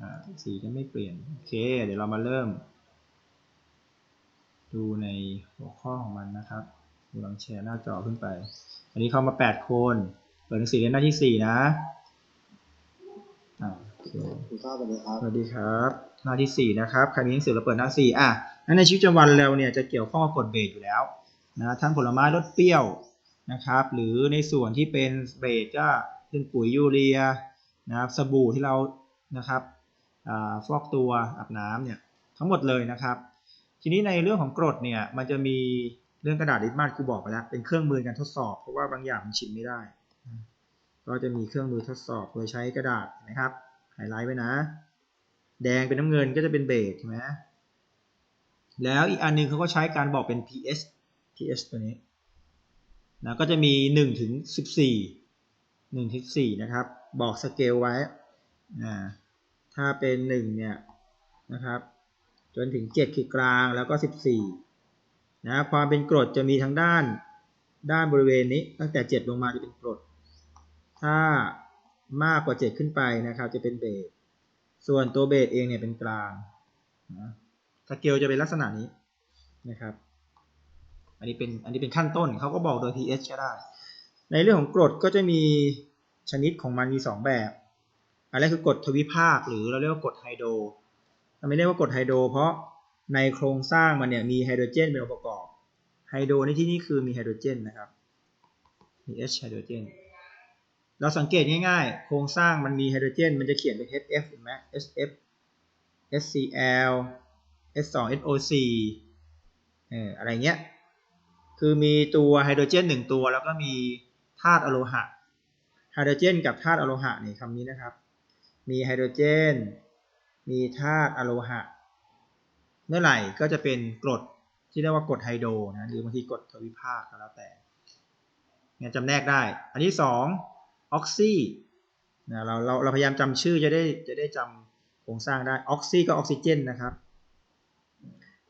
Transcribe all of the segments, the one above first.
อ่าสีจะไม่เปลี่ยน โอเค เดี๋ยวเรามาเริ่ม ดูในหัวข้อของมันนะครับดูลองแชร์หน้าจอขึ้นไป อันนี้เข้ามา 8 คน เปิดหนังสือเรียนหน้าที่ 4 นะอ่าโอเคคุณข้าวสวัสดีครับ สวัสดีครับ หน้าที่ 4 นะครับ ใครมีหนังสือเราเปิดหน้า 4 อะงั้นในชีวิตประจำวันเราเนี่ยจะเกี่ยวข้องกับกรดเบสอยู่แล้วนะทั้งผลไม้รสเปรี้ยวนะครับ หรือในส่วนที่เป็นเบสก็เป็นปุ๋ยยูเรียนะครับ สบู่ที่เรานะครับอ่า ฟอกตัวอาบน้ำเนี่ยทั้งหมดเลยนะครับ ทีนี้ในเรื่องของกรดเนี่ยมันจะมีเรื่องกระดาษลิตมาสครูบอกไปแล้วเป็นเครื่องมือการทดสอบเพราะว่าบางอย่างมันชิมไม่ได้ ก็จะมีเครื่องมือทดสอบโดยใช้กระดาษนะครับไฮไลท์ไว้นะ แดงเป็นน้ำเงินก็จะเป็นเบสใช่ไหมแล้วอีกอันหนึงเขาก็ใช้การบอกเป็น pH pH ตัวนี้นะก็จะมี1ถึง14 1ถึง4นะครับ บอกสเกลไว้อ่า ถ้าเป็น 1 เนี่ยนะครับ จนถึง 7 คือกลางแล้วก็ 14นะความเป็นกรดจะมีทั้งด้านด้านบริเวณนี้ตั้งแต่ 7 ลงมาจะเป็นกรด ถ้ามากกว่า 7 ขึ้นไปนะครับ จะเป็นเบสส่วนตัวเบสเองเนี่ยเป็นกลางนะสเกลจะเป็นลักษณะนี้นะครับ อันนี้เป็นอันนี้เป็นขั้นต้นเขาก็บอกโดย pH ก็ได้ ในเรื่องของกรดก็จะมีชนิดของมันมี 2 แบบ อันแรกคือกรดทวิภาคหรือเราเรียกว่ากรดไฮโดรทำไมเรียกว่ากรดไฮโดรเพราะในโครงสร้างมันเนี่ยมีไฮโดรเจนเป็นองค์ประกอบไฮโดรในที่นี้คือมีไฮโดรเจนนะครับมี H ไฮโดรเจนเราสังเกตง่ายๆ โครงสร้างมันมีไฮโดรเจน มันจะเขียนเป็น HF เห็นไหม SF SCl S2SO4 เอออะไรเงี้ย คือมีตัวไฮโดรเจนหนึ่งตัว แล้วก็มีธาตุอโลหะ ไฮโดรเจนกับธาตุอโลหะนี่คำนี้นะครับ มีไฮโดรเจน มีธาตุอะโลหะ เมื่อไหร่ก็จะเป็นกรดที่เรียกว่ากรดไฮโดรนะหรือบางทีกรดทวิภาคก็แล้วแต่งั้นจำแนกได้ อันที่สองออกซีนะเราเราเราพยายามจำชื่อจะได้จะได้จำโครงสร้างได้ออกซีก็ออกซิเจนนะครับ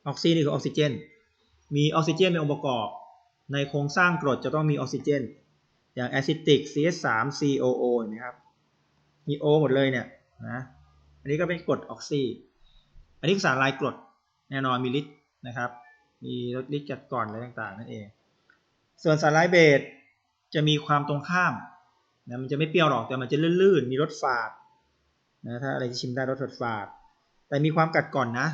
ออกซีนี่คือออกซิเจน มีออกซิเจนเป็นองค์ประกอบ ในโครงสร้างกรดจะต้องมีออกซิเจน อย่างแอซิติก CS3 COO เห็นไหมครับ มี O หมดเลยเนี่ยนะอันนี้ก็เป็นกรดออกซีอันนี้คือสารลายกรดแน่นอนมีฤทธิ์นะครับ มีฤทธิ์จัดก่อนอะไรต่างๆนั่นเอง ส่วนสารลายเบสจะมีความตรงข้ามนะมันจะไม่เปรี้ยวหรอกแต่มันจะลื่นๆ มีรสฝาดนะถ้าอะไรที่ชิมได้รสฝาด แต่มีความกัดก่อนนะ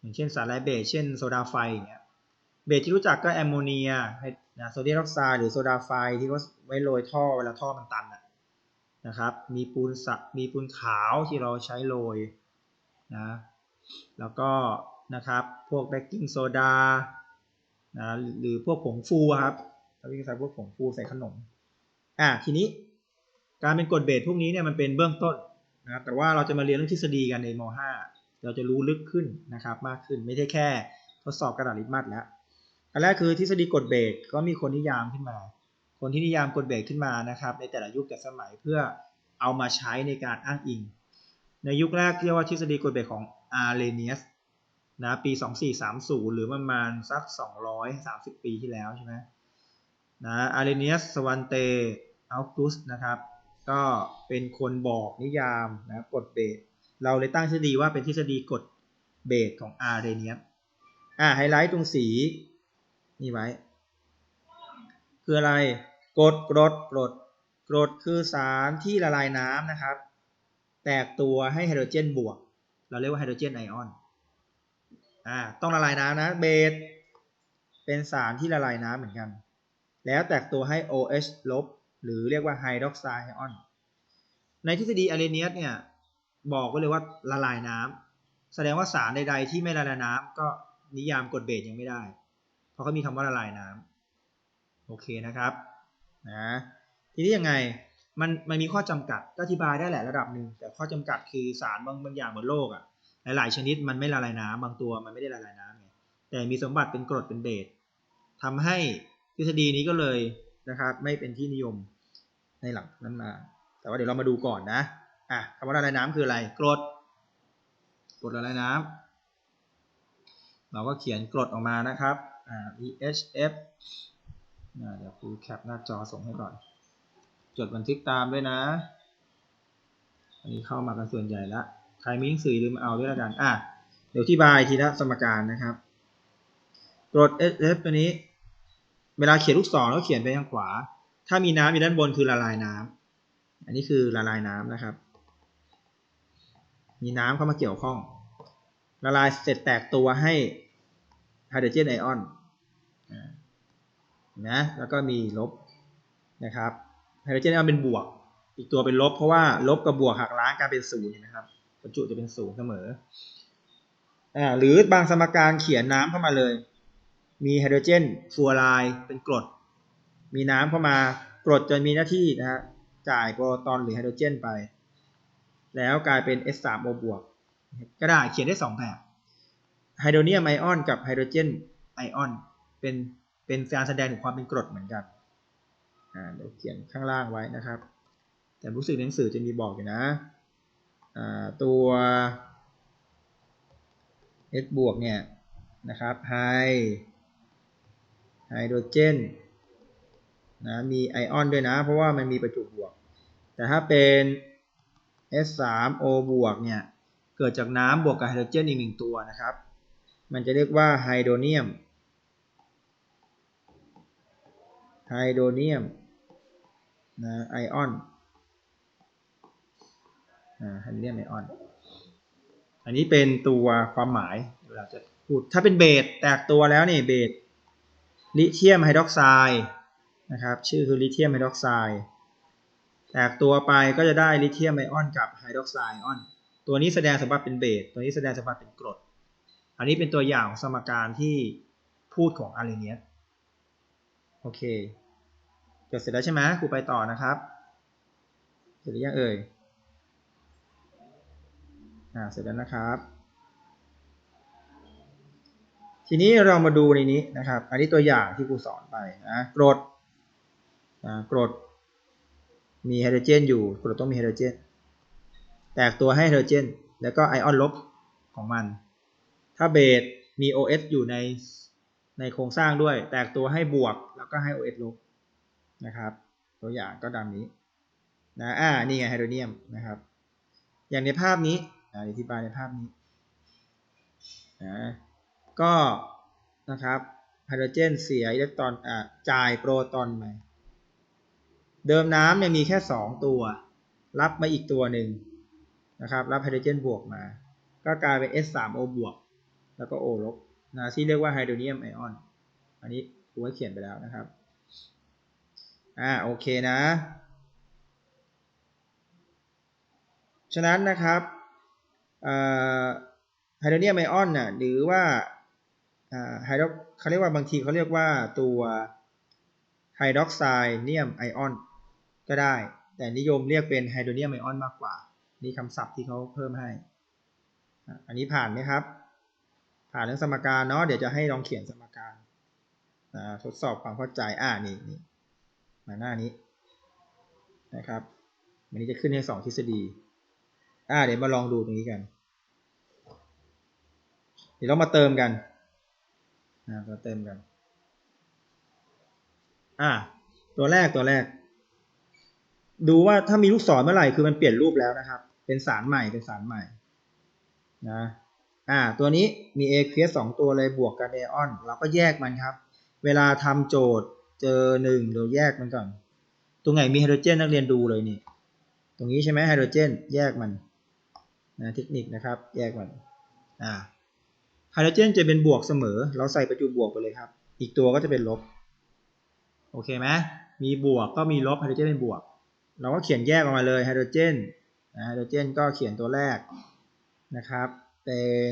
อย่างเช่นสารลายเบสเช่นโซดาไฟอย่างเงี้ยเบสที่รู้จักก็แอมโมเนียนะโซเดียมออกไซด์หรือโซดาไฟที่เขาไว้โรยท่อเวลาท่อมันตันนะ นะครับ มีปูนสัมีปูนขาวที่เราใช้โรยนะ แล้วก็นะครับ พวกเบกกิ้งโซดานะหรือพวกผงฟูครับถ้าวิ่งใส่พวกผงฟูใส่ขนม อะทีนี้การเป็นกรดเบสพวกนี้เนี่ยมันเป็นเบื้องต้นนะครับแต่ว่าเราจะมาเรียนเรื่องทฤษฎีกันในม .5 เราจะรู้ลึกขึ้นนะครับมากขึ้นไม่ใช่แค่ทดสอบกระดาษลิตมัสแล้วอันแรกคือทฤษฎีกรดเบสก็มีคนนิยามขึ้นมา คนที่นิยามกรดเบสขึ้นมานะครับ ในแต่ละยุคแต่สมัยเพื่อเอามาใช้ในการอ้างอิง ในยุคแรกเรียกว่าทฤษฎีกรดเบสของอาร์เรเนียสนะปี 2430 หรือประมาณสัก 230 ปีที่แล้วใช่ไหมนะอาร์เรเนียสสวันเตอัลตุสนะครับ ก็เป็นคนบอกนิยามนะกรดเบสเราเลยตั้งทฤษฎีว่าเป็นทฤษฎีกรดเบสของอาร์เรเนียสอ่าไฮไลท์ตรงสีนี่ไว้ คืออะไรกรดกรดกรดกรดคือสารที่ละลายน้ำนะครับ แตกตัวให้ไฮโดรเจนบวก เราเรียกว่าไฮโดรเจนไอออนอ่าต้องละลายน้ำนะเบสเป็นสารที่ละลายน้ำเหมือนกัน แล้วแตกตัวให้ OH ลบหรือเรียกว่าไฮดรอกไซด์ไอออนในทฤษฎีอารีเนียสเนี่ยบอกไว้เลยว่าละลายน้ำแสดงว่าสารใดๆที่ไม่ละลายน้ำก็นิยามกรดเบสยังไม่ได้ เพราะเขามีคำว่าละลายน้ำ โอเคนะครับนะทีนี้ยังไงมันมันมีข้อจำกัดก็อธิบายได้แหละระดับหนึ่งแต่ข้อจำกัดคือสารบางบางอย่างบนโลกอะ่ะหลายๆชนิดมันไม่ละลายน้ำบางตัวมันไม่ได้ละลายน้ำไงแต่มีสมบัติเป็นกรดเป็นเบสทำให้ทฤษฎีนี้ก็เลยนะครับไม่เป็นที่นิยมในหลังนั้นมา แต่ว่าเดี๋ยวเรามาดูก่อนนะอะคำว่าละลายน้ำคืออะไรกรดกรดละลายน้ำเราก็เขียนกรดออกมานะครับอ่า EHF เดี๋ยวครูแคปหน้าจอส่งให้ก่อน จดบันทึกตามด้วยนะ อันนี้เข้ามากันส่วนใหญ่ละ ใครมีหนังสือลืมมาเอาด้วยละกัน อะ เดี๋ยวที่บายทีละสมการนะครับกรด SF ตัวนี้ เวลาเขียนลูกศรแล้วเขียนไปทางขวา ถ้ามีน้ำอยู่ด้านบนคือละลายน้ำ อันนี้คือละลายน้ำนะครับ มีน้ำเข้ามาเกี่ยวข้อง ละลายเสร็จแตกตัวให้ไฮโดรเจนไอออน นะแล้วก็มีลบนะครับไฮโดรเจนไอออนเป็นบวก อีกตัวเป็นลบเพราะว่าลบกับบวกหักล้างกลายเป็นศูนย์นะครับบรรจุจะเป็นศูนย์เสมออ่าหรือบางสมการเขียนน้ำเข้ามาเลย มีไฮโดรเจนฟลูออไรด์เป็นกรด มีน้ำเข้ามากรดจะมีหน้าที่นะฮะจ่ายโปรตอนหรือไฮโดรเจนไป แล้วกลายเป็น S3O บวกก็ได้เขียนได้ 2 แบบไฮโดรเนียมไอออนกับไฮโดรเจนไอออนเป็น เป็นการแสดงถึงความเป็นกรดเหมือนกันอ่าเดี๋ยวเขียนข้างล่างไว้นะครับ แต่รู้สึกหนังสือจะมีบอกอยู่นะอ่าตัว S บวกเนี่ยนะครับไฮไฮโดรเจนนะมีไอออนด้วยนะ เพราะว่ามันมีประจุบวก แต่ถ้าเป็น S3O บวกเนี่ย เกิดจากน้ำบวกกับไฮโดรเจนอีกหนึ่งตัวนะครับ มันจะเรียกว่าไฮโดรเนียม ไฮโดรเนียมนะไอออนไฮโดรเนียมไอออน อันนี้เป็นตัวความหมายเวลาจะพูดถ้าเป็นเบสแตกตัวแล้วนี่เบสลิเธียมไฮดรอกไซด์นะครับชื่อคือลิเธียมไฮดรอกไซด์แตกตัวไปก็จะได้ลิเธียมไอออนกับไฮดรอกไซด์ไอออนตัวนี้แสดงสมบัติเป็นเบสตัวนี้แสดงสมบัติเป็นกรด อันนี้เป็นตัวอย่างสมการที่พูดของอารีเนียส โอเคจดเสร็จแล้วใช่ไหมครูไปต่อนะครับ เสร็จหรือยังเอ่ยอ่าเสร็จแล้วนะครับ ทีนี้เรามาดูในนี้นะครับ อันนี้ตัวอย่างที่ครูสอนไปนะกรดอ่ากรดมีไฮโดรเจนอยู่กรดต้องมีไฮโดรเจน แตกตัวให้ไฮโดรเจน แล้วก็ไอออนลบของมัน ถ้าเบสมี OH อยู่ใน ในโครงสร้างด้วย แตกตัวให้บวกแล้วก็ให้ OH ลบนะครับ ตัวอย่างก็ดังนี้นะอ่านี่ไงไฮโดรเนียมนะครับ อย่างในภาพนี้อธิบายในภาพนี้นะก็นะครับไฮโดรเจนเสียอิเล็กตรอนอ่าจ่ายโปรตอนไปเดิมน้ำเนี่ยมีแค่ 2 ตัว รับมาอีกตัวหนึ่งนะครับ รับไฮโดรเจนบวกมา ก็กลายเป็น S3O บวก แล้วก็ O ลบ นะที่เรียกว่าไฮโดรเนียมไอออน อันนี้ครูให้เขียนไปแล้วนะครับ อ่าโอเคนะ ฉะนั้นนะครับไฮโดรเนียมไอออนน่ะหรือว่าไฮโดรเขาเรียกว่าบางทีเขาเรียกว่าตัวไฮดรอกไซด์เนียมไอออนก็ได้ แต่นิยมเรียกเป็นไฮโดรเนียมไอออนมากกว่า นี่คำศัพท์ที่เขาเพิ่มให้ อันนี้ผ่านไหมครับ ผ่านเรื่องสมการเนาะเดี๋ยวจะให้ลองเขียนสมการทดสอบความเข้าใจอ่านี่นี่มาหน้านี้นะครับวันนี้จะขึ้นให้สองทฤษฎีอ่าเดี๋ยวมาลองดูตรงนี้กัน เดี๋ยวเรามาเติมกันอ่ามาเติมกัน อ่า ตัวแรกตัวแรก ดูว่าถ้ามีลูกศรเมื่อไหร่คือมันเปลี่ยนรูปแล้วนะครับ เป็นสารใหม่เป็นสารใหม่นะ อ่าตัวนี้มีเอเคียสองตัวเลยบวกกันเอออนเราก็แยกมันครับ เวลาทำโจทย์เจอหนึ่งเราแยกมันก่อน ตรงไหนมีไฮโดรเจนนักเรียนดูเลยนี่ ตรงนี้ใช่ไหมไฮโดรเจน แยกมันนะเทคนิคนะครับ แยกมันอ่าไฮโดรเจนจะเป็นบวกเสมอ เราใส่ประจุบวกไปเลยครับ อีกตัวก็จะเป็นลบ โอเคไหมมีบวกก็มีลบไฮโดรเจนเป็นบวก เราก็เขียนแยกออกมาเลยไฮโดรเจนไฮโดรเจนก็เขียนตัวแรกนะครับ เป็น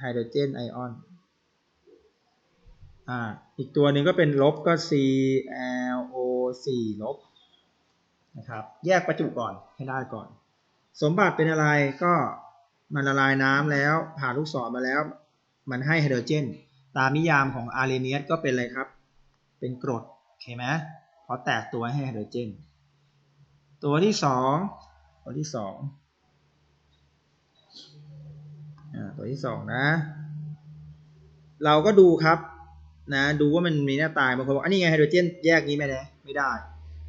ไฮโดรเจนไอออนอ่าอีกตัวหนึ่งก็เป็นลบก็ ClO4 ลบนะครับแยกประจุก่อนให้ได้ก่อน สมบัติเป็นอะไรก็มันละลายน้ำแล้วผ่านลูกศรมาแล้ว มันให้ไฮโดรเจน ตามนิยามของอาร์เรเนียสก็เป็นอะไรครับ เป็นกรดโอเคไหมเพราะแตกตัวให้ไฮโดรเจน ตัวที่สองตัวที่สอง ตัวที่สองนะ เราก็ดูครับนะดูว่ามันมีหน้าตายบางคนบอกอันนี้ไงไฮโดรเจนแยกนี้ไม่ได้ไม่ได้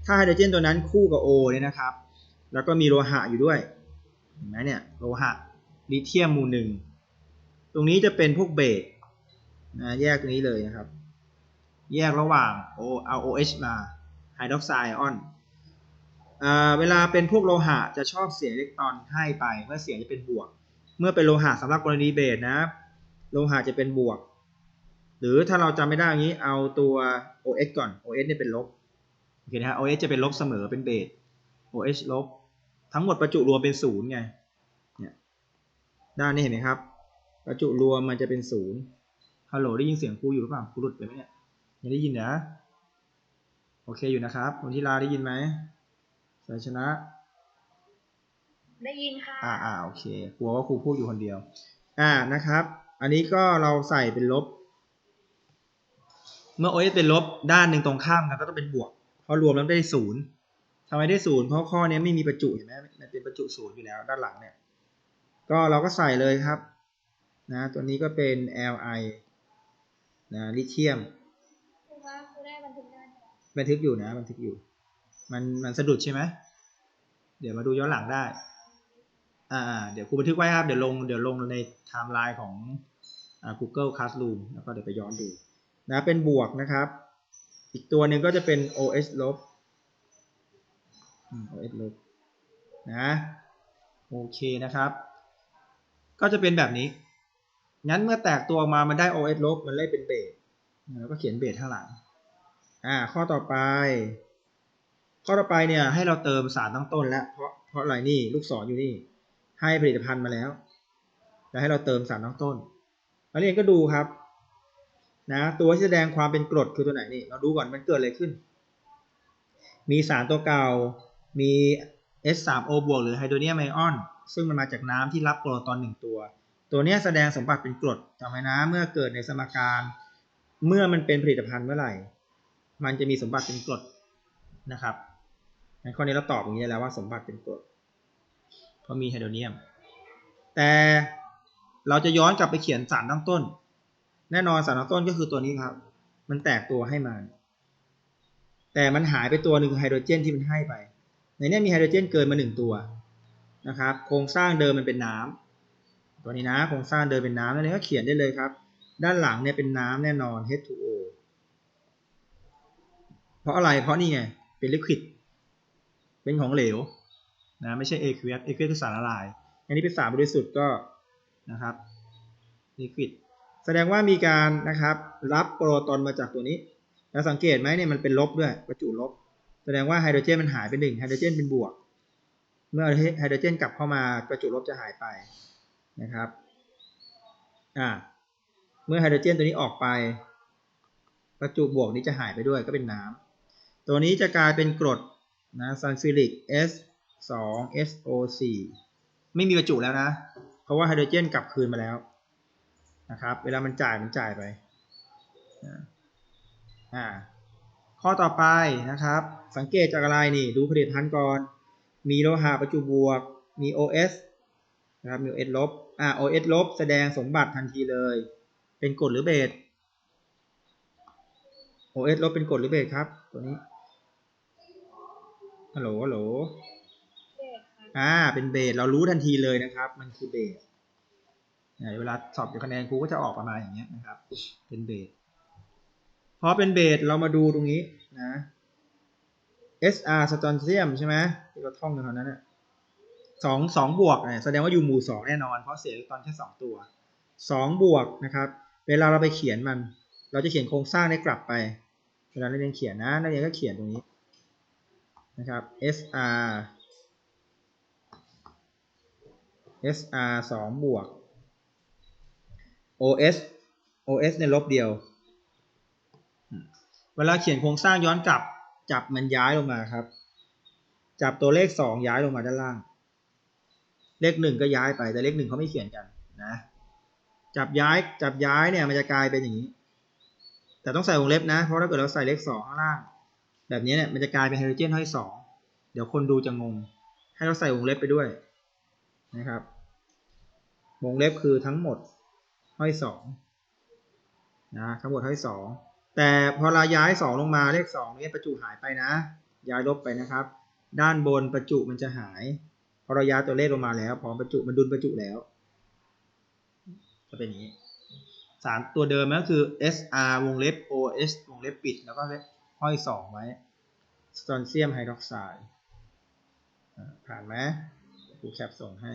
ถ้าไฮโดรเจนตัวนั้นคู่กับ O เนี่ยนะครับ แล้วก็มีโลหะอยู่ด้วยเห็นไหมเนี่ยโลหะลิเธียมมูหนึ่งตรงนี้จะเป็นพวกเบสนะแยกตรงนี้เลยนะครับ แยกระหว่าง O เอา OH มาไฮดรอกไซด์ออนเวลาเป็นพวกโลหะจะชอบเสียอิเล็กตรอนให้ไปเมื่อเสียจะเป็นบวก เมื่อเป็นโลหะสำหรับกรณีเบสนะ โลหะจะเป็นบวก หรือถ้าเราจำไม่ได้อย่างนี้เอาตัว OH ก่อน OH เนี่ยเป็นลบโอเคนะฮะ OH จะเป็นลบเสมอเป็นเบส OH ลบ ทั้งหมดประจุรวมเป็นศูนย์ไงเนี่ยด้านนี้เห็นไหมครับ ประจุรวมมันจะเป็นศูนย์ฮัลโหลได้ยินเสียงครูอยู่หรือเปล่าครูหลุดไปไหมเนี่ยยังได้ยินนะโอเคอยู่นะครับคนที่ลาได้ยินไหมสายชนะ ได้ยินค่ะ อ่าอ่าโอเค กลัวว่าครูพูดอยู่คนเดียว อ่านะครับ อันนี้ก็เราใส่เป็นลบ เมื่อ OS เป็นลบด้านหนึ่งตรงข้ามกันก็ต้องเป็นบวก เพราะรวมแล้วได้ศูนย์ทำไมได้ศูนย์เพราะข้อนี้ไม่มีประจุเห็นไหมมันเป็นประจุศูนย์อยู่แล้วด้านหลังเนี่ย ก็เราก็ใส่เลยครับ นะ ตัวนี้ก็เป็น Li นะลิเธียมครูคะครูได้บันทึกได้ไหมคะบันทึกอยู่นะบันทึกอยู่ มันมันสะดุดใช่ไหมเดี๋ยวมาดูย้อนหลังได้ อ่าเดี๋ยวครูบันทึกไว้ครับ เดี๋ยวลงเดี๋ยวลงในไทม์ไลน์ของอ่ Google Classroom แล้วก็เดี๋ยวไปย้อนดูนะเป็นบวกนะครับ อีกตัวหนึ่งก็จะเป็น OH ลบ OH ลบนะโอเคนะครับ ก็จะเป็นแบบนี้ งั้นเมื่อแตกตัวออกมามันได้ OH ลบมันเลยเป็นเบสแล้วก็เขียนเบสข้างหลังอ่าข้อต่อไป ข้อต่อไปเนี่ยให้เราเติมสารตั้งต้นแล้ว เพราะเพราะอะไรนี่ลูกศรอยู่นี่ ให้ผลิตภัณฑ์มาแล้ว แล้วให้เราเติมสารตั้งต้นนักเรียนก็ดูครับนะตัวที่แสดงความเป็นกรดคือตัวไหนนี่เราดูก่อนมันเกิดอะไรขึ้น มีสารตัวเก่า มี S3O บวกหรือไฮโดรเนียมไอออน ซึ่งมันมาจากน้ำที่รับโปรตอนหนึ่งตัว ตัวนี้แสดงสมบัติเป็นกรดจำไว้นะ เมื่อเกิดในสมการ เมื่อมันเป็นผลิตภัณฑ์เมื่อไหร่ มันจะมีสมบัติเป็นกรดนะครับในข้อนี้เราตอบอย่างนี้แล้วว่าสมบัติเป็นกรด เพราะมีไฮโดรเนียม แต่เราจะย้อนกลับไปเขียนสารตั้งต้น แน่นอนสารตั้งต้นก็คือตัวนี้ครับ มันแตกตัวให้มา แต่มันหายไปตัวหนึ่งคือไฮโดรเจนที่มันให้ไป ในนี้มีไฮโดรเจนเกินมาหนึ่งตัวนะครับ โครงสร้างเดิมมันเป็นน้ำตัวนี้นะโครงสร้างเดิมเป็นน้ำนั่นเองก็เขียนได้เลยครับ ด้านหลังเนี่ยเป็นน้ำแน่นอน H2O เพราะอะไรเพราะนี่ไงเป็นลิควิดเป็นของเหลว นะไม่ใช่เอควีสเอควีสคือสารละลาย อันนี้เป็นสารบริสุทธิ์ก็นะครับลิควิดแสดงว่ามีการนะครับรับโปรตอนมาจากตัวนี้แล้วสังเกตไหมเนี่ยมันเป็นลบด้วยประจุลบ แสดงว่าไฮโดรเจนมันหายไปหนึ่งไฮโดรเจนเป็นบวก เมื่อไฮโดรเจนกลับเข้ามาประจุลบจะหายไปนะครับอ่าเมื่อไฮโดรเจนตัวนี้ออกไป ประจุบวกนี้จะหายไปด้วยก็เป็นน้ำตัวนี้จะกลายเป็นกรดนะซัลฟิริก S 2 SO 4 ไม่มีประจุแล้วนะ เพราะว่าไฮโดรเจนกลับคืนมาแล้วนะครับ เวลามันจ่ายมันจ่ายไปอ่าข้อต่อไปนะครับ สังเกตจากอะไรนี่ ดูผลิตภัณฑ์ก่อน มีโลหะประจุบวก มี OS นะครับ มี OS ลบ อ่า OS ลบแสดงสมบัติทันทีเลย เป็นกรดหรือเบส OS ลบเป็นกรดหรือเบสครับ ตัวนี้ฮัลโหลฮัลโหล อ่าเป็นเบสเรารู้ทันทีเลยนะครับ มันคือเบสเนี่ยเวลาสอบเดี๋ยวคะแนนครูก็จะออกประมาณอย่างเงี้ยนะครับ เป็นเบสพอเป็นเบสเรามาดูตรงนี้นะ SR สตอนเซียมใช่ไหมที่เราท่องกันตอนนั้นน่ะสองสองบวกเนี่ยแสดงว่าอยู่หมู่สองแน่นอน เพราะเสียตอนแค่สองตัวสองบวกนะครับ เวลาเราไปเขียนมัน เราจะเขียนโครงสร้างได้กลับไป เวลานักเรียนเขียนนะนักเรียนก็เขียนตรงนี้นะครับ SR SR สองบวก OS OS ในลบเดียว เวลาเขียนโครงสร้างย้อนกลับ จับมันย้ายลงมาครับ จับตัวเลขสองย้ายลงมาด้านล่าง เลขหนึ่งก็ย้ายไปแต่เลขหนึ่งเขาไม่เขียนกันนะจับย้ายจับย้ายเนี่ยมันจะกลายเป็นอย่างนี้ แต่ต้องใส่วงเล็บนะ เพราะถ้าเกิดเราใส่เลขสองข้างล่าง แบบนี้เนี่ยมันจะกลายเป็นไฮโดรเจนห้อยสองเดี๋ยวคนดูจะงง ให้เราใส่วงเล็บไปด้วยนะครับ วงเล็บคือทั้งหมดห้อยสองนะทั้งหมดห้อยสองแต่พอเราย้ายสองลงมาเลขสองนี้ประจุหายไปนะ ย้ายลบไปนะครับ ด้านบนประจุมันจะหายพอเราย้ายตัวเลขลงมาแล้ว พร้อมประจุมันดุลประจุแล้วจะเป็นอย่างนี้สารตัวเดิมก็คือ SR วงเล็บ OS วงเล็บปิด แล้วก็ห้อยสองไว้สโตรเซียมไฮดรอกไซด์ผ่านไหมครูแคปส่งให้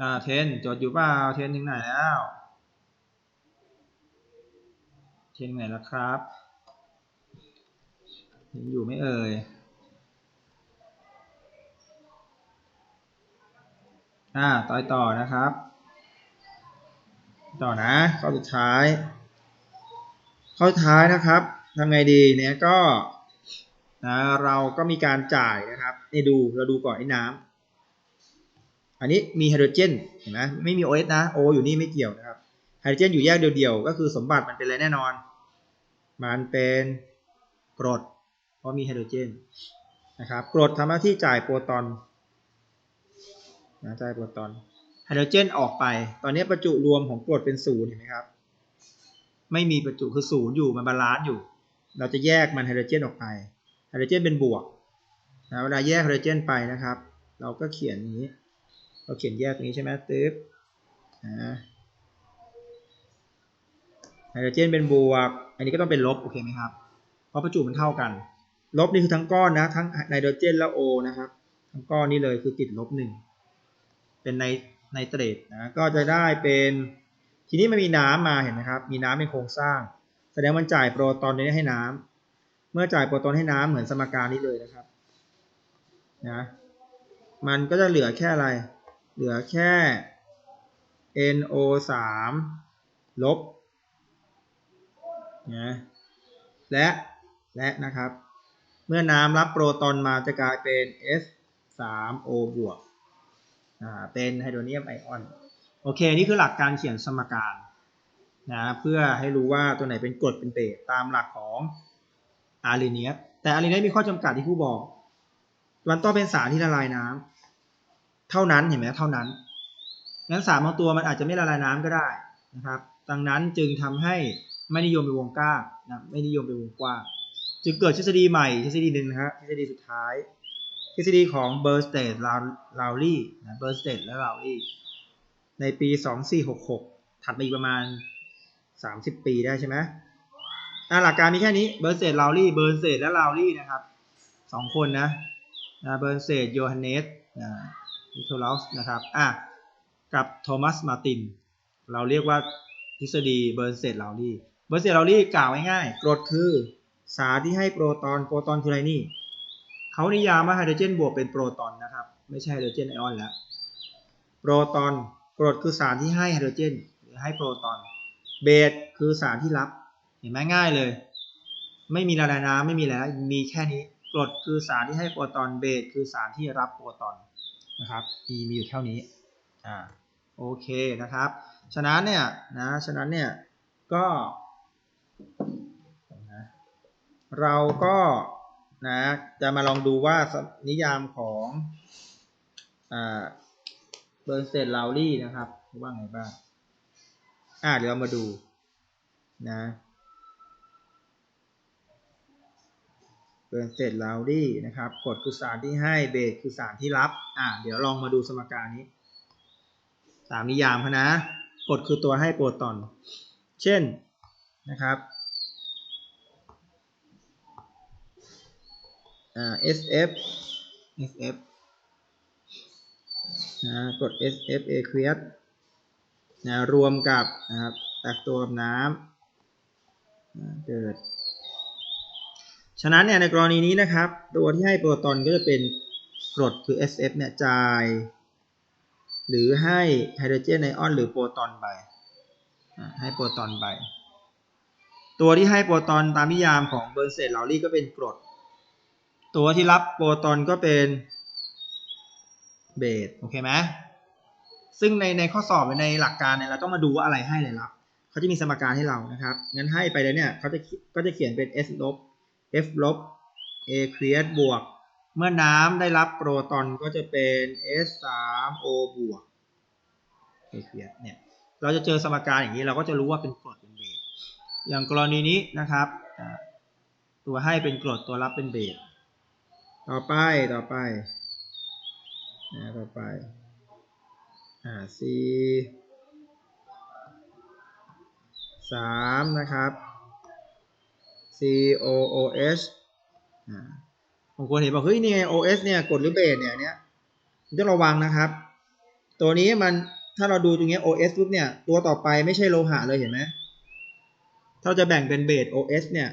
อ่าเทนจดอยู่เปล่าเทนถึงไหนแล้ว เทนไหนแล้วครับเห็นอยู่ไม่เอ่ยอ่าต่อยต่อนะครับ ต่อนะข้อสุดท้าย ข้อสุดท้ายนะครับทำไงดีเนี่ยก็นะเราก็มีการจ่ายนะครับนี่ดูเราดูก่อนไอ้น้ำ อันนี้มีไฮโดรเจนเห็นไหมไม่มี OH นะ O อยู่นี่ไม่เกี่ยวนะครับไฮโดรเจนอยู่แยกเดียวๆ ก็คือสมบัติมันเป็นอะไรแน่นอน มันเป็นกรด เพราะมีไฮโดรเจนนะครับกรดทำหน้าที่จ่ายโปรตอนนะจ่ายโปรตอนไฮโดรเจนออกไป ตอนนี้ประจุรวมของกรดเป็นศูนย์เห็นไหมครับ ไม่มีประจุคือศูนย์อยู่มันบาลานซ์อยู่ เราจะแยกมันไฮโดรเจนออกไป ไฮโดรเจนเป็นบวกนะเวลาแยกไฮโดรเจนไปนะครับ เราก็เขียนอย่างนี้ เราเขียนแยกตรงนี้ใช่ไหมตึ๊บนะไฮโดรเจนเป็นบวก อันนี้ก็ต้องเป็นลบ โอเคไหมครับ เพราะประจุมันเท่ากัน ลบนี่คือทั้งก้อนนะ ทั้งไนโตรเจนและโอนะครับ ทั้งก้อนนี่เลยคือติดลบหนึ่ง เป็นไนไนเตรตนะ ก็จะได้เป็น ทีนี้มันมีน้ำมาเห็นไหมครับ มีน้ำเป็นโครงสร้าง แสดงมันจ่ายโปรตอนนี้ให้น้ำเมื่อจ่ายโปรตอนให้น้ำเหมือนสมการนี้เลยนะครับ นะ มันก็จะเหลือแค่อะไร เหลือแค่ NO 3ลบนะและและนะครับ เมื่อน้ำรับโปรตอนมาจะกลายเป็น S 3 O บวกเป็นไฮโดรเนียมไอออน โอเค นี่คือหลักการเขียนสมการนะเพื่อให้รู้ว่าตัวไหนเป็นกรดเป็นเบสตามหลักของอารีเนียสแต่อารีเนียสมีข้อจำกัดที่ผู้บอก มันต้องเป็นสารที่ละลายน้ำ เท่านั้นเห็นไหมเท่านั้นงั้นสารบางตัวมันอาจจะไม่ละลายน้ำก็ได้นะครับดังนั้นจึงทำให้ไม่นิยมเป็นวงกว้างนะไม่นิยมเป็นวงกว้างจึงเกิดทฤษฎีใหม่ทฤษฎีหนึ่งนะครับทฤษฎีสุดท้าย ทฤษฎีของเบอร์สเตดลาวลี่นะเบอร์สเตดและลาวลี่ในปี 2466 ถัดมาอีกประมาณ 30 ปีได้ใช่ไหมอะหลักการมีแค่นี้เบอร์สเตดลาวลี่เบอร์สเตดและลาวลี่นะครับสองคนนะนะเบอร์สเตดโยฮันเนสนะ นิโคลัสนะครับอะกับโทมัสมาติน เราเรียกว่าทฤษฎีเบอร์สเตดลาลี่เบอร์สเตดลาลี่กล่าวง่ายๆกรดคือสารที่ให้โปรตอนโปรตอนคืออะไรนี่เขานิยามว่าไฮโดรเจนบวกเป็นโปรตอนนะครับ ไม่ใช่ไฮโดรเจนไอออนแล้วโปรตอนกรดคือสารที่ให้ไฮโดรเจนหรือให้โปรตอนเบสคือสารที่รับ เห็นไหมง่ายเลย ไม่มีละลายน้ำไม่มีแล้วมีแค่นี้กรดคือสารที่ให้โปรตอนเบสคือสารที่รับโปรตอน นะครับมีมีอยู่เท่านี้อ่าโอเคนะครับ ฉะนั้นเนี่ยนะฉะนั้นเนี่ยก็นะเราก็นะจะมาลองดูว่านิยามของอ่าเบอร์เซตลาวลี่นะครับว่าไงบ้างอ่าเดี๋ยวเรามาดูนะ เบอร์เซตลาวลี่นะครับกฎคือสารที่ให้เบสคือสารที่รับอ่าเดี๋ยวลองมาดูสมการนี้ ตามนิยามเขานะกฎคือตัวให้โปรตอน เช่นนะครับอ่า SF SF นะกด SF aqueous นะรวมกับนะครับแตกตัวกับน้ำนะเกิด ฉะนั้นเนี่ยในกรณีนี้นะครับ ตัวที่ให้โปรตอนก็จะเป็นกรดคือ SF เนี่ยจ่าย หรือให้ไฮโดรเจนไอออนหรือโปรตอนไปให้โปรตอนไป ตัวที่ให้โปรตอนตามนิยามของเบอร์เซตเลาวลี่ก็เป็นกรด ตัวที่รับโปรตอนก็เป็นเบสโอเคไหมซึ่งในในข้อสอบในหลักการเนี่ยเราต้องมาดูว่าอะไรให้เลยรับเขาจะมีสมการให้เรานะครับงั้นให้ไปเลยเนี่ยเขาจะก็จะเขียนเป็น s ลบ f ลบ a เครียบวก เมื่อน้ำได้รับโปรตอนก็จะเป็น s 3 o บวก a เครียเนี่ย เราจะเจอสมการอย่างนี้เราก็จะรู้ว่าเป็นกรดเป็นเบส อย่างกรณีนี้นะครับ ตัวให้เป็นกรดตัวรับเป็นเบส ต่อไปต่อไปนะต่อไปอ่า C สามนะครับ C O O H บางคนเห็นบอกเฮ้ยนี่ไง O S เนี่ยกดหรือเบสเนี่ยเนี้ยต้องระวังนะครับ ตัวนี้มันถ้าเราดูตรงเนี้ย O S ปุ๊บเนี่ยตัวต่อไปไม่ใช่โลหะเลยเห็นไหมถ้าเราจะแบ่งเป็นเบส O S เนี่ย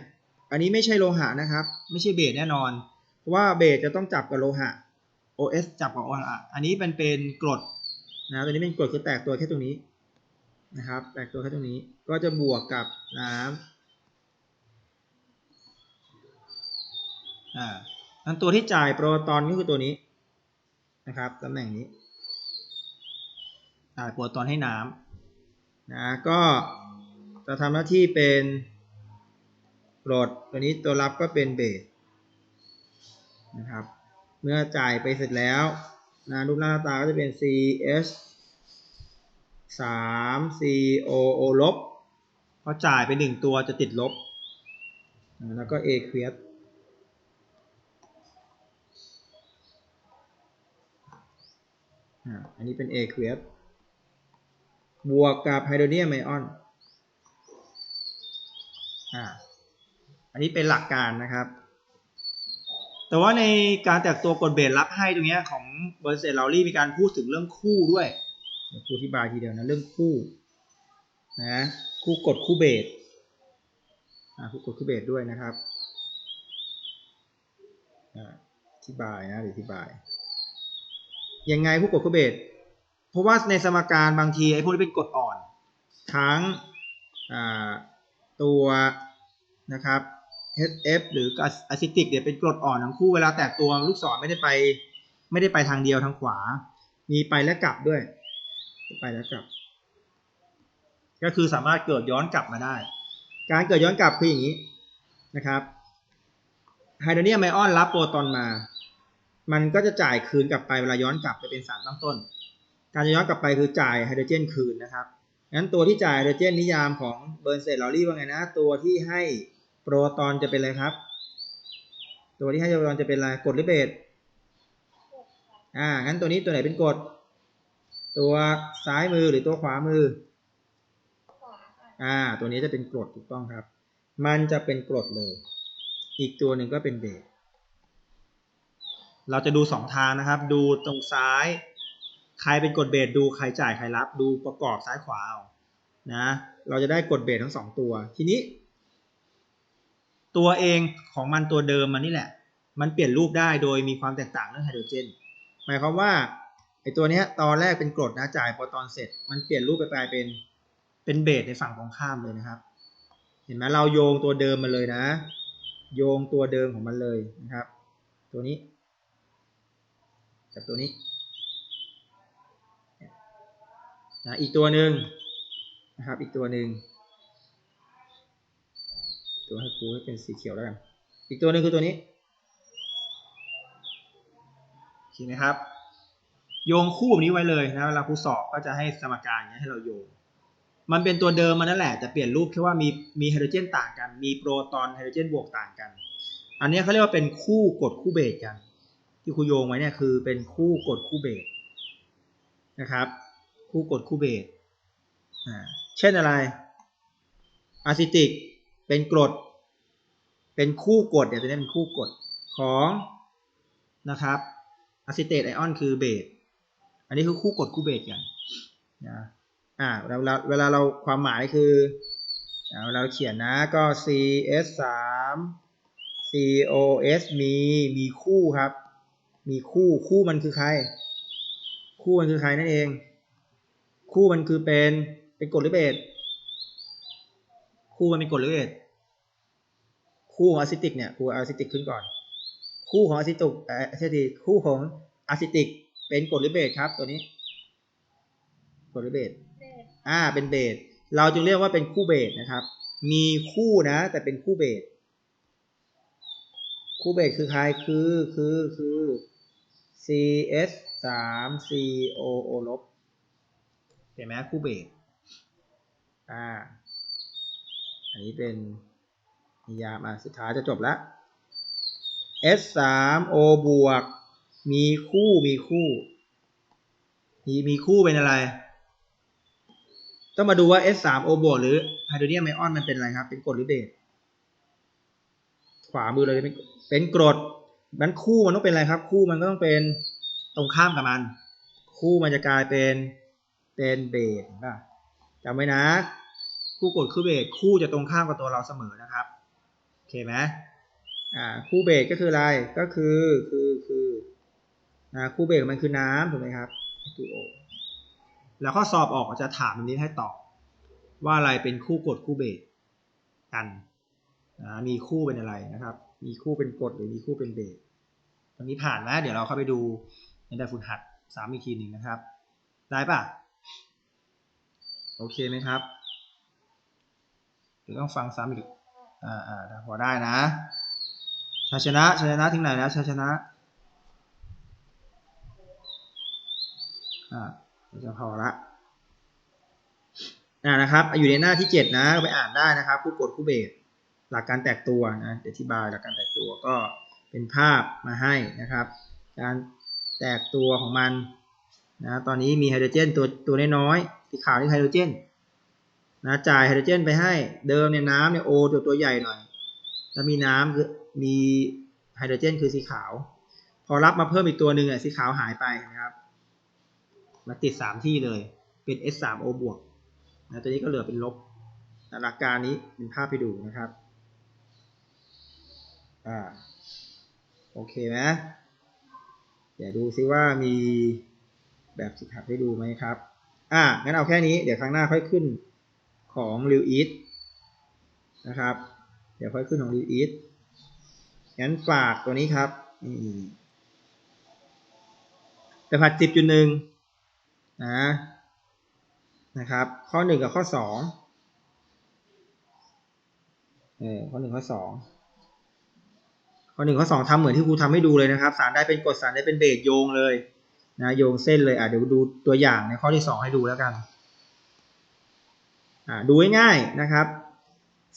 อันนี้ไม่ใช่โลหะนะครับ ไม่ใช่เบสแน่นอน เพราะว่าเบสจะต้องจับกับโลหะ OS จับกับโลหะอันนี้เป็นเป็นกรดนะตัวนี้เป็นกรดคือแตกตัวแค่ตรงนี้นะครับ แตกตัวแค่ตรงนี้ก็จะบวกกับน้ำ อ่านั้นตัวที่จ่ายโปรตอนก็คือตัวนี้นะครับตำแหน่งนี้จ่ายโปรตอนให้น้ำนะก็จะทำหน้าที่เป็นกรดตัวนี้ตัวรับก็เป็นเบสนะครับ เมื่อจ่ายไปเสร็จแล้วนะรูปหน้าตาก็จะเป็น CH 3 CO O ลบพอจ่ายไปหนึ่งตัวจะติดลบ แล้วก็ A เควียส อันนี้เป็น A เควียสบวกกับไฮโดรเนียมไอออนอันนี้เป็นหลักการนะครับ แต่ว่าในการแตกตัวกดเบสรับให้ตรงนี้ของเบอร์เซลลารี่มีการพูดถึงเรื่องคู่ด้วยเดี๋ยวครูอธิบายทีเดียวนะเรื่องคู่นะคู่กดคู่เบสคู่กดคู่เบสด้วยนะครับอ่าอธิบายนะอธิบาย ยังไงคู่กดคูเบสเพราะว่าในสมการบางทีไอ้พวกนี้เป็นกรดอ่อน ทั้งตัวนะครับ HF หรืออะซิติกเนี่ยเป็นกรดอ่อนทั้งคู่เวลาแตกตัวลูกศรไม่ได้ไปไม่ได้ไปทางเดียวทางขวา มีไปและกลับด้วย ไปและกลับ ก็คือสามารถเกิดย้อนกลับมาได้ การเกิดย้อนกลับคืออย่างนี้นะครับไฮโดรเนียมไอออนรับโปรตอนมา มันก็จะจ่ายคืนกลับไปเวลาย้อนกลับจะเป็นสารตั้งต้น การจะย้อนกลับไปคือจ่ายไฮโดรเจนคืนนะครับงั้นตัวที่จ่ายไฮโดรเจนนิยามของเบิร์นเซตลอรี่ว่าไงนะ ตัวที่ให้โปรตอนจะเป็นอะไรครับ ตัวที่ให้โปรตอนจะเป็นอะไรกรดหรือเบสอ่างั้นตัวนี้ตัวไหนเป็นกรดตัวซ้ายมือหรือตัวขวามืออ่า ตัวนี้จะเป็นกรดถูกต้องครับ มันจะเป็นกรดเลย อีกตัวหนึ่งก็เป็นเบส เราจะดูสองทางนะครับ ดูตรงซ้าย ใครเป็นกดเบสดูใครจ่ายใครรับ ดูประกอบซ้ายขวาเอานะเราจะได้กดเบสทั้งสองตัว ทีนี้ ตัวเองของมันตัวเดิมมันนี่แหละ มันเปลี่ยนรูปได้โดยมีความแตกต่างเรื่องไฮโดรเจน หมายความว่าไอตัวเนี้ยตอนแรกเป็นกรดนะจ่ายโปรตอนเสร็จ มันเปลี่ยนรูปไปกลายเป็นเป็นเบสในฝั่งตรงข้ามเลยนะครับ เห็นไหมเราโยงตัวเดิมมาเลยนะ โยงตัวเดิมของมันเลยนะครับ ตัวนี้ กับตัวนี้นะอีกตัวหนึ่งนะครับอีกตัวหนึ่งตัวให้ครูให้เป็นสีเขียวแล้วกัน อีกตัวหนึ่งคือตัวนี้เห็นไหมครับ โยงคู่แบบนี้ไว้เลยนะเวลาครูสอบก็จะให้สมการอย่างนี้ยให้เราโยง มันเป็นตัวเดิมมันนั่นแหละแต่เปลี่ยนรูปแค่ว่ามีมีไฮโดรเจนต่างกัน มีโปรตอนไฮโดรเจนบวกต่างกัน อันนี้เขาเรียกว่าเป็นคู่กดคู่เบสกัน ที่ครูโยงไว้เนี่ยคือเป็นคู่กดคู่เบสนะครับ คู่กดคู่เบสเช่นอะไรอะซิติกเป็นกรด เป็นคู่กรดเดี๋ยวตัวนี้เป็นคู่กรดของนะครับอะซิเตตไอออนคือเบสอันนี้คือคู่กดคู่เบสกันนะอ่าเวลาเวลาเราความหมายคือเวลาเราเขียนนะก็ CS 3 COS มีมีคู่ครับ มีคู่คู่มันคือใคร คู่มันคือใครนั่นเอง คู่มันคือเป็นเป็นกรดหรือเบสคู่มันเป็นกรดหรือเบสคู่ของอะซิติกเนี่ยครูเอาอะซิติกขึ้นก่อน คู่ของอะซิติกเอ่ออะซิติกคู่ของอะซิติกเป็นกรดหรือเบสครับ ตัวนี้กรดหรือเบสเบสอ่าเป็นเบสเราจึงเรียกว่าเป็นคู่เบสนะครับ มีคู่นะ แต่เป็นคู่เบสคู่เบสคือใครคือคือคือ CS สาม CO O ลบเห็นไหมคู่เบสอ่า อันนี้เป็นนิยามอะสุดท้ายจะจบแล้ว S สาม O บวก มีคู่มีคู่มีมีคู่เป็นอะไร ต้องมาดูว่า S3O บวกหรือไฮโดรเนียมไอออนมันเป็นอะไรครับ เป็นกรดหรือเบสขวามือเลยเป็นเป็นกรด นั้นคู่มันต้องเป็นอะไรครับ คู่มันก็ต้องเป็นตรงข้ามกับมัน คู่มันจะกลายเป็นเป็นเบสนะจำไว้นะ คู่กดคู่เบสคู่จะตรงข้ามกับตัวเราเสมอนะครับโอเคไหมอ่าคู่เบสก็คืออะไรก็คือคือคือนะคู่เบสมันคือน้ำถูกไหมครับ H2O แล้วข้อสอบออกจะถามแบบนี้ให้ตอบว่าอะไรเป็นคู่กดคู่เบสกันนะมีคู่เป็นอะไรนะครับ มีคู่เป็นกดหรือมีคู่เป็นเบสตรงนี้ผ่านไหมเดี๋ยวเราเข้าไปดูในแบบฝึกหัดสามอีกทีหนึ่งนะครับ ได้ปะโอเคไหมครับเดี๋ยวต้องฟังซ้ำอีกอ่าอ่าพอได้นะชัยชนะชัยชนะถึงไหนนะชัยชนะอ่าจะพอละอ่านะครับ อยู่ในหน้าที่เจ็ดนะไปอ่านได้นะครับคู่กดคู่เบส หลักการแตกตัวนะอธิบายหลักการแตกตัวก็เป็นภาพมาให้นะครับ การแตกตัวของมันนะตอนนี้มีไฮโดรเจนตัวตัวน้อยๆสีขาวนี่ไฮโดรเจนนะจ่ายไฮโดรเจนไปให้เดิมเนี่ยน้ำเนี่ยโอตัวตัวใหญ่หน่อย แล้วมีน้ำคือมีไฮโดรเจนคือสีขาว พอรับมาเพิ่มอีกตัวหนึ่งอะสีขาวหายไปนะครับมาติดสามที่เลยเป็น S3O บวกนะตัวนี้ก็เหลือเป็นลบนะหลักการนี้เป็นภาพให้ดูนะครับ อ่า โอเคไหมเดี๋ยวดูซิว่ามีแบบฝึกหัดให้ดูไหมครับ อ่า งั้นเอาแค่นี้ เดี๋ยวครั้งหน้าค่อยขึ้นของ r e a l e a t นะครับ เดี๋ยวค่อยขึ้นของ r e a l e a t งั้นฝากตัวนี้ครับนี่ผัดสิบจุดหนึ่งนะนะครับ ข้อหนึ่งกับข้อสองเออข้อหนึ่งข้อสอง ข้อหนึ่งข้อสองทำเหมือนที่ครูทำให้ดูเลยนะครับ สารได้เป็นกรดสารได้เป็นเบสโยงเลยนะโยงเส้นเลยอะเดี๋ยวดูตัวอย่างในข้อที่สองให้ดูแล้วกันอ่าดูง่ายๆนะครับ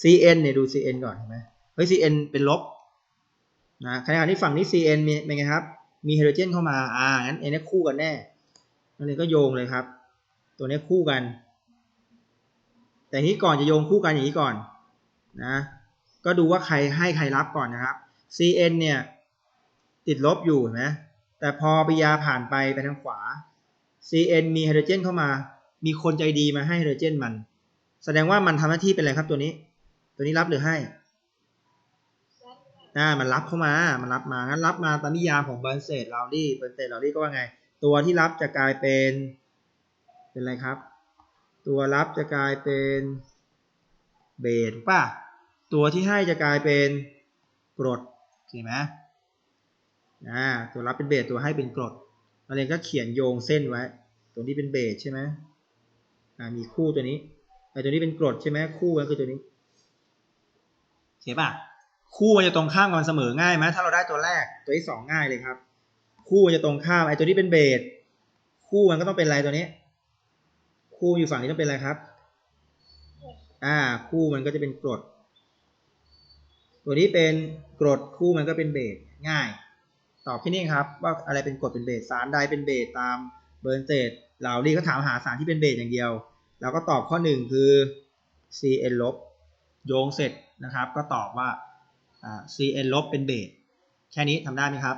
Cn เนี่ยดู Cn ก่อนเห็นไหมเฮ้ย Cn เป็นลบนะขณะที่ฝั่งนี้ Cn มีเป็นไงครับ มีไฮโดรเจนเข้ามาอ่างั้นเอ็นนี้คู่กันแน่นั่นเลยก็โยงเลยครับ ตัวนี้คู่กัน แต่ทีนี้ก่อนจะโยงคู่กันอย่างนี้ก่อนนะก็ดูว่าใครให้ใครรับก่อนนะครับ Cn เนี่ยติดลบอยู่เห็นไหมแต่พอปฏิกิริยาผ่านไปไปทางขวา Cn มีไฮโดรเจนเข้ามา มีคนใจดีมาให้ไฮโดรเจนมัน แสดงว่ามันทำหน้าที่เป็นอะไรครับตัวนี้ ตัวนี้รับหรือให้รับอ่ามันรับเข้ามา มันรับมา งั้นรับมาตามนิยามของเบอร์เซตเราดี้เบอร์เซตเราดี้ก็ว่าไง ตัวที่รับจะกลายเป็น เป็นอะไรครับ ตัวรับจะกลายเป็นเบสถูกป่ะ ตัวที่ให้จะกลายเป็นกรด โอเคไหมอ่าตัวรับเป็นเบสตัวให้เป็นกรดเราเรียนก็เขียนโยงเส้นไว้ ตัวนี้เป็นเบสใช่ไหมอ่ามีคู่ตัวนี้ไอ้ตัวนี้เป็นกรดใช่ไหมคู่มันคือตัวนี้โอเคป่ะคู่มันจะตรงข้ามกันเสมอง่ายไหมถ้าเราได้ตัวแรกตัวที่สองง่ายเลยครับ คู่มันจะตรงข้ามไอ้ตัวนี้เป็นเบสคู่มันก็ต้องเป็นอะไรตัวนี้ คู่อยู่ฝั่งนี้ต้องเป็นอะไรครับ อ่า คู่มันก็จะเป็นกรด ตัวนี้เป็นกรดคู่มันก็เป็นเบสง่าย ตอบแค่นี้ครับ ว่าอะไรเป็นกรดเป็นเบสสารใดเป็นเบสตามเบอร์นเซตเราลีก็ถามหาสารที่เป็นเบสอย่างเดียว เราก็ตอบข้อหนึ่งคือ Cn ลบโยงเสร็จนะครับ ก็ตอบว่าอ่า Cn ลบเป็นเบสแค่นี้ทำได้ไหมครับ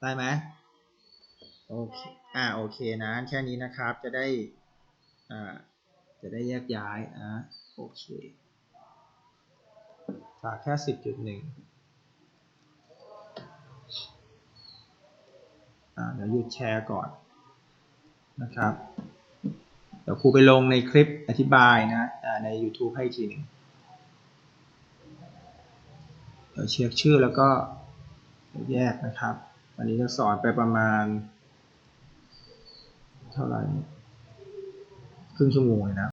ได้ไหมโอเคอ่าโอเคนะแค่นี้นะครับจะได้อ่าจะได้แยกย้ายอ่าโอเค ฝาแค่สิบจุดหนึ่งเดี๋ยวหยุดแชร์ก่อนนะครับ เดี๋ยวครูไปลงในคลิปอธิบายนะใน YouTube ให้ทีหนึ่งเดี๋ยวเช็คชื่อแล้วก็แยกนะครับ วันนี้จะสอนไปประมาณ เท่าไหร่ครึ่งชั่วโมงเลยนะ